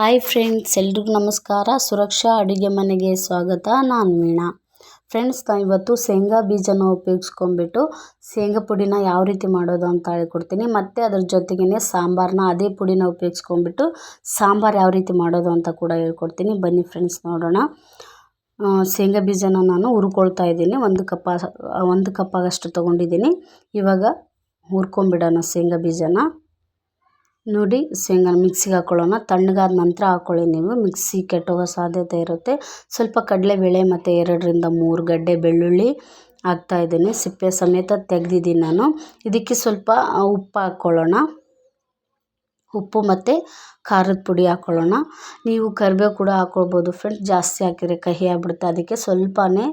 Hi friends, ಎಲ್ರಿಗೂ ನಮಸ್ಕಾರ. ಸುರಕ್ಷಾ ಅಡುಗೆ ಮನೆಗೆ ಸ್ವಾಗತ. ನಾನು ವೀಣಾ. ಫ್ರೆಂಡ್ಸ್, ನಾನು ಇವತ್ತು ಶೇಂಗಾ ಬೀಜನ ಉಪಯೋಗಿಸ್ಕೊಂಡ್ಬಿಟ್ಟು ಶೇಂಗಾ ಪುಡಿನ ಯಾವ ರೀತಿ ಮಾಡೋದು ಅಂತ ಹೇಳ್ಕೊಡ್ತೀನಿ. ಮತ್ತು ಅದ್ರ ಜೊತೆಗೇ ಸಾಂಬಾರನ್ನ ಅದೇ ಪುಡಿನ ಉಪಯೋಗಿಸ್ಕೊಂಡ್ಬಿಟ್ಟು ಸಾಂಬಾರು ಯಾವ ರೀತಿ ಮಾಡೋದು ಅಂತ ಕೂಡ ಹೇಳ್ಕೊಡ್ತೀನಿ. ಬನ್ನಿ ಫ್ರೆಂಡ್ಸ್, ನೋಡೋಣ. ಶೇಂಗಾ ಬೀಜನ ನಾನು ಹುರ್ಕೊಳ್ತಾ ಇದ್ದೀನಿ. ಒಂದು ಕಪ್ಪ, ಒಂದು ಕಪ್ಪಾಗಷ್ಟು ತೊಗೊಂಡಿದ್ದೀನಿ. ಇವಾಗ ಹುರ್ಕೊಂಬಿಡೋಣ ಶೇಂಗಾ ಬೀಜನ. ನೋಡಿ ಶೇಂಗಾ ಮಿಕ್ಸಿಗೆ ಹಾಕ್ಕೊಳ್ಳೋಣ ತಣ್ಣಗಾದ ನಂತರ ಹಾಕ್ಕೊಳ್ಳಿ ನೀವು. ಮಿಕ್ಸಿ ಕೆಟ್ಟೋಗೋ ಸಾಧ್ಯತೆ ಇರುತ್ತೆ. ಸ್ವಲ್ಪ ಕಡಲೆಬೇಳೆ ಮತ್ತು ಎರಡರಿಂದ ಮೂರು ಗಡ್ಡೆ ಬೆಳ್ಳುಳ್ಳಿ ಹಾಕ್ತಾಯಿದ್ದೀನಿ ಸಿಪ್ಪೆ ಸಮೇತ ತೆಗೆದಿದ್ದೀನಿ ನಾನು. ಇದಕ್ಕೆ ಸ್ವಲ್ಪ ಉಪ್ಪು ಹಾಕ್ಕೊಳ್ಳೋಣ ಉಪ್ಪು ಮತ್ತು ಖಾರದ ಪುಡಿ ಹಾಕ್ಕೊಳ್ಳೋಣ ನೀವು ಕರಿಬೇವು ಕೂಡ ಹಾಕ್ಕೊಳ್ಬೋದು ಫ್ರೆಂಡ್ಸ್ ಜಾಸ್ತಿ ಹಾಕಿದರೆ ಕಹಿ ಆಗ್ಬಿಡುತ್ತೆ. ಅದಕ್ಕೆ ಸ್ವಲ್ಪನೇ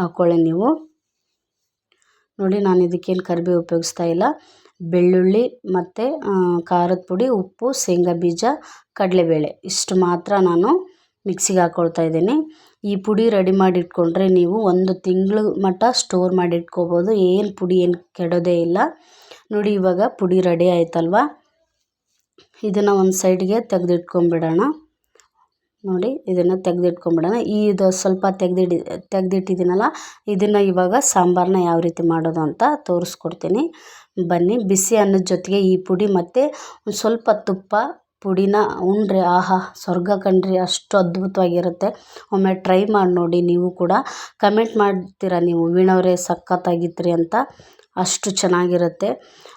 ಹಾಕ್ಕೊಳ್ಳಿ ನೀವು. ನೋಡಿ, ನಾನು ಇದಕ್ಕೇನು ಕರಿಬೇವು ಉಪಯೋಗಿಸ್ತಾ ಇಲ್ಲ. ಬೆಳ್ಳುಳ್ಳಿ ಮತ್ತು ಖಾರದ ಪುಡಿ, ಉಪ್ಪು, ಶೇಂಗಾ ಬೀಜ, ಕಡಲೆಬೇಳೆ. ಇಷ್ಟು ಮಾತ್ರ ನಾನು ಮಿಕ್ಸಿಗೆ ಹಾಕ್ಕೊಳ್ತಾ ಇದ್ದೀನಿ. ಈ ಪುಡಿ ರೆಡಿ ಮಾಡಿ ಇಟ್ಕೊಂಡ್ರೆ ನೀವು ಒಂದು ತಿಂಗಳು ಮಟ್ಟ ಸ್ಟೋರ್ ಮಾಡಿ ಇಟ್ಕೋಬೋದು. ಏನು ಪುಡಿ ಏನು ಕೆಡೋದೇ ಇಲ್ಲ. ನೋಡಿ, ಇವಾಗ ಪುಡಿ ರೆಡಿ ಆಯ್ತಲ್ವ? ಇದನ್ನು ಒಂದು ಸೈಡ್ಗೆ ತೆಗೆದಿಟ್ಕೊಂಬಿಡೋಣ. ನೋಡಿ, ಇದನ್ನು ತೆಗೆದಿಟ್ಕೊಂಬಿಡೋಣ. ಇದು ಸ್ವಲ್ಪ ತೆಗೆದಿಡಿ, ತೆಗೆದಿಟ್ಟಿದ್ದೀನಲ್ಲ, ಇದನ್ನು ಇವಾಗ ಸಾಂಬಾರನ್ನ ಯಾವ ರೀತಿ ಮಾಡೋದು ಅಂತ ತೋರಿಸ್ಕೊಡ್ತೀನಿ. ಬನ್ನಿ. ಬಿಸಿ ಅನ್ನದ ಜೊತೆಗೆ ಈ ಪುಡಿ ಮತ್ತು ಒಂದು ಸ್ವಲ್ಪ ತುಪ್ಪ, ಪುಡಿನ ಉಂಡ್ರೆ ಆಹಾ, ಸ್ವರ್ಗ ಕಣ್ರಿ, ಅಷ್ಟು ಅದ್ಭುತವಾಗಿರುತ್ತೆ. ಒಮ್ಮೆ ಟ್ರೈ ಮಾಡಿ ನೋಡಿ, ನೀವು ಕೂಡ ಕಮೆಂಟ್ ಮಾಡ್ತೀರಾ ನೀವು? ವೀಣವ್ರೆ ಸಖತ್ತಾಗಿತ್ರಿ ಅಂತ ಅಷ್ಟು ಚೆನ್ನಾಗಿರುತ್ತೆ.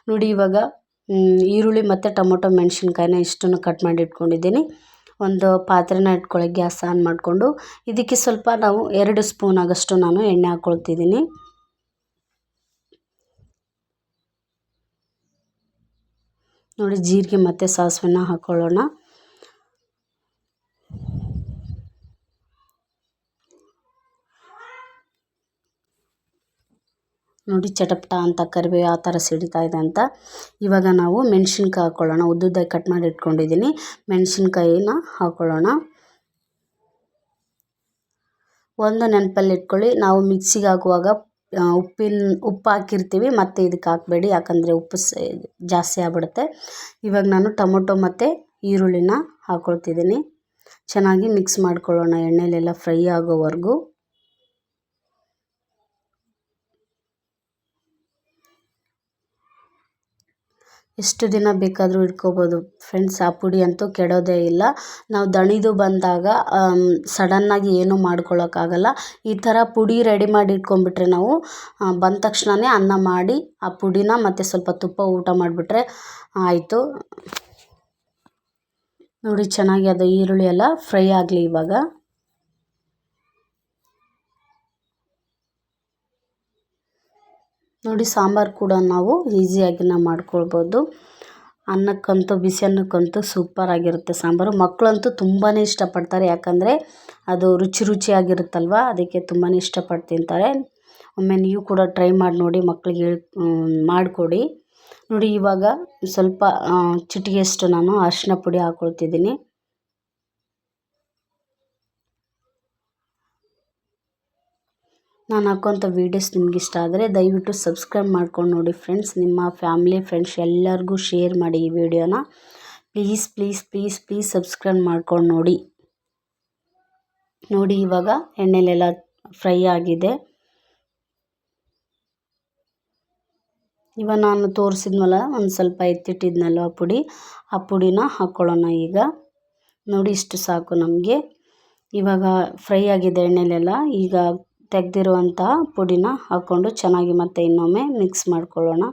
ನೋಡಿ, ಇವಾಗ ಈರುಳ್ಳಿ ಮತ್ತು ಟೊಮೊಟೊ ಮೆಣಸಿನ್ಕಾಯಿನ ಇಷ್ಟನ್ನು ಕಟ್ ಮಾಡಿ ಇಟ್ಕೊಂಡಿದ್ದೀನಿ. ಒಂದು ಪಾತ್ರೆನ ಇಟ್ಕೊಳ್ಳಿ, ಗ್ಯಾಸ್ ಆನ್ ಮಾಡಿಕೊಂಡು. ಇದಕ್ಕೆ ಸ್ವಲ್ಪ ನಾವು ಎರಡು ಸ್ಪೂನ್ ಆಗಷ್ಟು ನಾನು ಎಣ್ಣೆ ಹಾಕ್ಕೊಳ್ತಿದ್ದೀನಿ ನೋಡಿ, ಜೀರಿಗೆ ಮತ್ತು ಸಾಸಿವೆನ ಹಾಕ್ಕೊಳ್ಳೋಣ ನೋಡಿ, ಚಟಪಟ ಅಂತ ಕರಿಬೇವು ಆ ಥರ ಸಿಡಿತಾ ಇದೆ ಅಂತ. ಇವಾಗ ನಾವು ಮೆಣಸಿನ್ಕಾಯಿ ಹಾಕ್ಕೊಳ್ಳೋಣ ಉದ್ದುದ್ದಾಗಿ ಕಟ್ ಮಾಡಿ ಇಟ್ಕೊಂಡಿದ್ದೀನಿ. ಮೆಣಸಿನ್ಕಾಯಿನ ಹಾಕ್ಕೊಳ್ಳೋಣ ಒಂದು ನೆನಪಲ್ಲಿ ಇಟ್ಕೊಳ್ಳಿ. ನಾವು ಮಿಕ್ಸಿಗೆ ಹಾಕುವಾಗ ಉಪ್ಪಿನ, ಉಪ್ಪು ಹಾಕಿರ್ತೀವಿ, ಮತ್ತು ಇದಕ್ಕೆ ಹಾಕಬೇಡಿ, ಯಾಕಂದರೆ ಉಪ್ಪು ಜಾಸ್ತಿ ಆಗ್ಬಿಡುತ್ತೆ. ಇವಾಗ ನಾನು ಟೊಮೊಟೊ ಮತ್ತು ಈರುಳ್ಳಿನ ಹಾಕ್ಕೊಳ್ತಿದ್ದೀನಿ ಚೆನ್ನಾಗಿ ಮಿಕ್ಸ್ ಮಾಡ್ಕೊಳ್ಳೋಣ, ಎಣ್ಣೆಲೆಲ್ಲ ಫ್ರೈ ಆಗೋವರೆಗೂ. ಎಷ್ಟು ದಿನ ಬೇಕಾದರೂ ಇಟ್ಕೋಬೋದು. ಫ್ರೆಂಡ್ಸ್, ಆ ಪುಡಿ ಅಂತೂ ಕೆಡೋದೇ ಇಲ್ಲ. ನಾವು ದಣಿದು ಬಂದಾಗ ಸಡನ್ನಾಗಿ ಏನೂ ಮಾಡ್ಕೊಳ್ಳೋಕ್ಕಾಗಲ್ಲ ಈ ಥರ ಪುಡಿ ರೆಡಿ ಮಾಡಿ ಇಟ್ಕೊಂಡ್ಬಿಟ್ರೆ ನಾವು ಬಂದ ತಕ್ಷಣವೇ ಅನ್ನ ಮಾಡಿ, ಆ ಪುಡಿನ ಮತ್ತು ಸ್ವಲ್ಪ ತುಪ್ಪ ಊಟ ಮಾಡಿಬಿಟ್ರೆ ಆಯಿತು. ನೋಡಿ, ಚೆನ್ನಾಗಿ ಅದು ಈರುಳ್ಳಿ ಎಲ್ಲ ಫ್ರೈ ಆಗಲಿ ಇವಾಗ. ನೋಡಿ ಸಾಂಬಾರು ಕೂಡ ನಾವು ಈಸಿಯಾಗಿ ನಾವು ಮಾಡ್ಕೊಳ್ಬೋದು. ಅನ್ನಕ್ಕಂತೂ, ಬಿಸಿ ಅನ್ನಕ್ಕಂತೂ ಸೂಪರಾಗಿರುತ್ತೆ ಸಾಂಬಾರು. ಮಕ್ಕಳಂತೂ ತುಂಬಾ ಇಷ್ಟಪಡ್ತಾರೆ. ಯಾಕಂದರೆ ಅದು ರುಚಿ ರುಚಿಯಾಗಿರುತ್ತಲ್ವ? ಅದಕ್ಕೆ ತುಂಬಾ ಇಷ್ಟಪಟ್ಟು ತಿಂತಾರೆ. ಒಮ್ಮೆ ನೀವು ಕೂಡ ಟ್ರೈ ಮಾಡಿ ನೋಡಿ ಮಕ್ಕಳಿಗೆ ಹೇಳಿ ಮಾಡಿಕೊಡಿ. ನೋಡಿ ಇವಾಗ ಸ್ವಲ್ಪ ಚಿಟಿಕೆಯಷ್ಟು ನಾನು ಅರಿಶಿನ ಪುಡಿ ಹಾಕ್ಕೊಳ್ತಿದ್ದೀನಿ ನಾನು ಹಾಕೋಂಥ ವೀಡಿಯೋಸ್ ನಿಮ್ಗೆ ಇಷ್ಟ ಆದರೆ ದಯವಿಟ್ಟು ಸಬ್ಸ್ಕ್ರೈಬ್ ಮಾಡ್ಕೊಂಡು ನೋಡಿ ಫ್ರೆಂಡ್ಸ್ ನಿಮ್ಮ ಫ್ಯಾಮಿಲಿ ಫ್ರೆಂಡ್ಸ್ ಎಲ್ಲರಿಗೂ ಶೇರ್ ಮಾಡಿ ಈ ವಿಡಿಯೋನ please please please please subscribe ಮಾಡ್ಕೊಂಡು ನೋಡಿ. ನೋಡಿ ಇವಾಗ ಎಣ್ಣೆಲೆಲ್ಲ ಫ್ರೈ ಆಗಿದೆ. ಇವಾಗ ನಾನು ತೋರಿಸಿದ್ನಲ್ಲ, ಒಂದು ಸ್ವಲ್ಪ ಎತ್ತಿಟ್ಟಿದ್ನಲ್ವ ಪುಡಿ, ಆ ಪುಡಿನ ಹಾಕ್ಕೊಳ್ಳೋಣ ಈಗ. ನೋಡಿ ಇಷ್ಟು ಸಾಕು ನಮಗೆ. ಇವಾಗ ಫ್ರೈ ಆಗಿದೆ ಎಣ್ಣೆಲೆಲ್ಲ ಈಗ ತೆಗೆದಿರುವಂತಹ ಪುಡಿನ ಹಾಕ್ಕೊಂಡು ಚೆನ್ನಾಗಿ ಮತ್ತೆ ಇನ್ನೊಮ್ಮೆ ಮಿಕ್ಸ್ ಮಾಡ್ಕೊಳ್ಳೋಣ.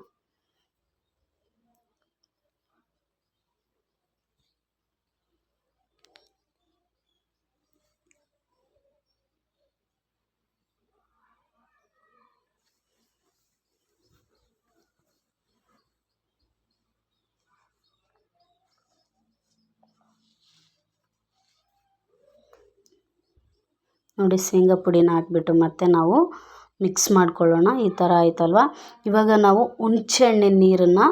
ನೋಡಿ ಶೇಂಗಾ ಪುಡಿನ ಹಾಕ್ಬಿಟ್ಟು ಮತ್ತೆ ನಾವು ಮಿಕ್ಸ್ ಮಾಡ್ಕೊಳ್ಳೋಣ. ಈ ಥರ ಆಯ್ತಲ್ವ? ಇವಾಗ ನಾವು ಹುಣ್ಸೆಹಣ್ಣಿನ ನೀರನ್ನು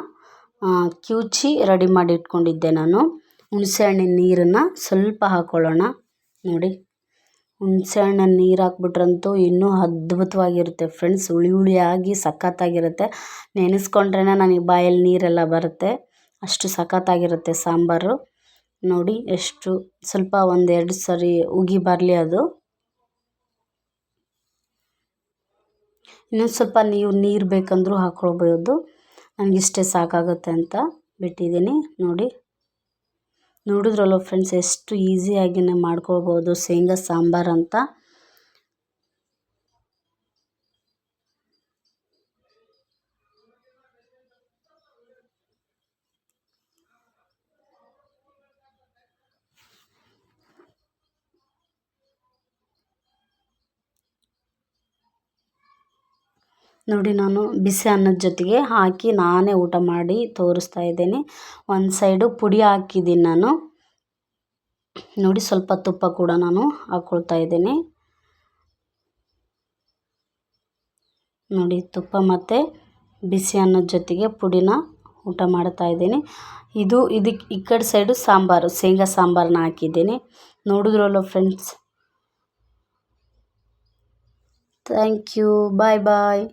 ಕಿವುಚಿ ರೆಡಿ ಮಾಡಿ ಇಟ್ಕೊಂಡಿದ್ದೆ ನಾನು. ಹುಣ್ಸೆಹಣ್ಣಿನ ನೀರನ್ನು ಸ್ವಲ್ಪ ಹಾಕ್ಕೊಳ್ಳೋಣ ನೋಡಿ ಹುಣಸೆಹಣ್ಣಿನ ನೀರು ಹಾಕ್ಬಿಟ್ರಂತೂ ಇನ್ನೂ ಅದ್ಭುತವಾಗಿರುತ್ತೆ ಫ್ರೆಂಡ್ಸ್ ಹುಳಿ ಹುಳಿಯಾಗಿ ಸಖತ್ತಾಗಿರುತ್ತೆ. ನೆನೆಸ್ಕೊಂಡ್ರೇ ನನಗೆ ಬಾಯಲ್ಲಿ ನೀರೆಲ್ಲ ಬರುತ್ತೆ. ಅಷ್ಟು ಸಖತ್ತಾಗಿರುತ್ತೆ ಸಾಂಬಾರು. ನೋಡಿ, ಎಷ್ಟು ಸ್ವಲ್ಪ ಒಂದೆರಡು ಸರಿ ಉಗಿ ಬರಲಿ ಅದು. ಇನ್ನೊಂದು ಸ್ವಲ್ಪ ನೀವು ನೀರು ಬೇಕಂದರೂ ಹಾಕ್ಕೊಳ್ಬೋದು ನನಗಿಷ್ಟೇ ಸಾಕಾಗುತ್ತೆ ಅಂತ ಬಿಟ್ಟಿದ್ದೀನಿ ನೋಡಿ. ನೋಡಿದ್ರಲ್ಲ ಫ್ರೆಂಡ್ಸ್, ಎಷ್ಟು ಈಸಿಯಾಗಿನೇ ಮಾಡ್ಕೊಳ್ಬೋದು ಶೇಂಗಾ ಸಾಂಬಾರು ಅಂತ. ನೋಡಿ ನಾನು ಬಿಸಿ ಅನ್ನದ ಜೊತೆಗೆ ಹಾಕಿ ನಾನೇ ಊಟ ಮಾಡಿ ತೋರಿಸ್ತಾ ಇದ್ದೀನಿ. ಒಂದು ಸೈಡು ಪುಡಿ ಹಾಕಿದ್ದೀನಿ ನಾನು. ನೋಡಿ ಸ್ವಲ್ಪ ತುಪ್ಪ ಕೂಡ ನಾನು ಹಾಕ್ಕೊಳ್ತಾ ಇದ್ದೀನಿ. ನೋಡಿ ತುಪ್ಪ ಮತ್ತು ಬಿಸಿ ಅನ್ನದ ಜೊತೆಗೆ ಪುಡಿನ ಊಟ ಮಾಡ್ತಾ ಇದ್ದೀನಿ. ಇದು ಇದಕ್ಕೆ ಈ ಕಡೆ ಸೈಡು ಸಾಂಬಾರು, ಶೇಂಗಾ ಸಾಂಬಾರನ್ನ ಹಾಕಿದ್ದೀನಿ. ನೋಡಿದ್ರಲ್ಲ friends? Thank you, bye bye.